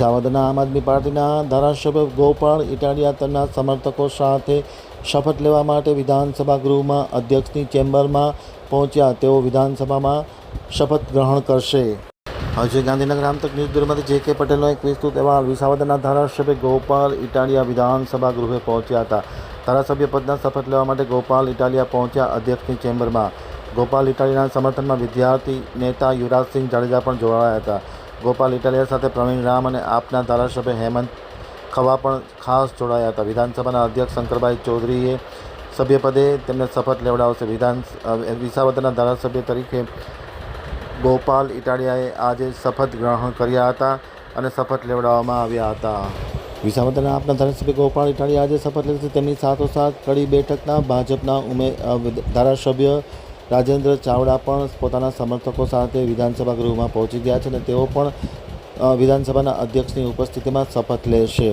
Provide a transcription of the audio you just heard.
વિસાવદરના આમ આદમી પાર્ટીના ધારાસભ્ય ગોપાલ ઇટાલિયાતરના સમર્થકો સાથે શપથ લેવા માટે વિધાનસભા ગૃહમાં અધ્યક્ષની ચેમ્બરમાં પહોંચ્યા. તેઓ વિધાનસભામાં શપથ ગ્રહણ કરશે. હજી ગાંધીનગર આમતક ન્યૂઝ બ્યુરોમાંથી જે કે પટેલનો એક વિસ્તૃત અહેવાલ. વિસાવદરના ધારાસભ્ય ગોપાલ ઇટાલિયા વિધાનસભા ગૃહે પહોંચ્યા હતા. ધારાસભ્ય પદના શપથ લેવા માટે ગોપાલ ઇટાલિયા પહોંચ્યા અધ્યક્ષની ચેમ્બરમાં. ગોપાલ ઇટાલિયાના સમર્થનમાં વિદ્યાર્થી નેતા યુવરાજસિંહ જાડેજા પણ જોડાયા હતા. ગોપાલ ઇટાલિયા સાથે પ્રવીણ રામ અને આપના ધારાસભ્ય હેમંત ખવા પણ ખાસ જોડાયા હતા. વિધાનસભાના અધ્યક્ષ શંકરભાઈ ચૌધરીએ સભ્યપદે તેમને શપથ લેવડાવશે. વિધાન વિસાવદરના ધારાસભ્ય તરીકે ગોપાલ ઇટાલિયાએ આજે શપથ ગ્રહણ કર્યા હતા અને શપથ લેવડાવવામાં આવ્યા હતા. વિસાવદરના આપના ધારાસભ્ય ગોપાલ ઇટાલિયા આજે શપથ લેશે. તેમની સાથોસાથ કડી બેઠકના ભાજપના ઉમે ધારાસભ્ય રાજેન્દ્ર ચાવડા પણ પોતાના સમર્થકો સાથે વિધાનસભા ગૃહમાં પહોંચી ગયા છે અને તેઓ પણ વિધાનસભાના અધ્યક્ષની ઉપસ્થિતિમાં શપથ લેશે.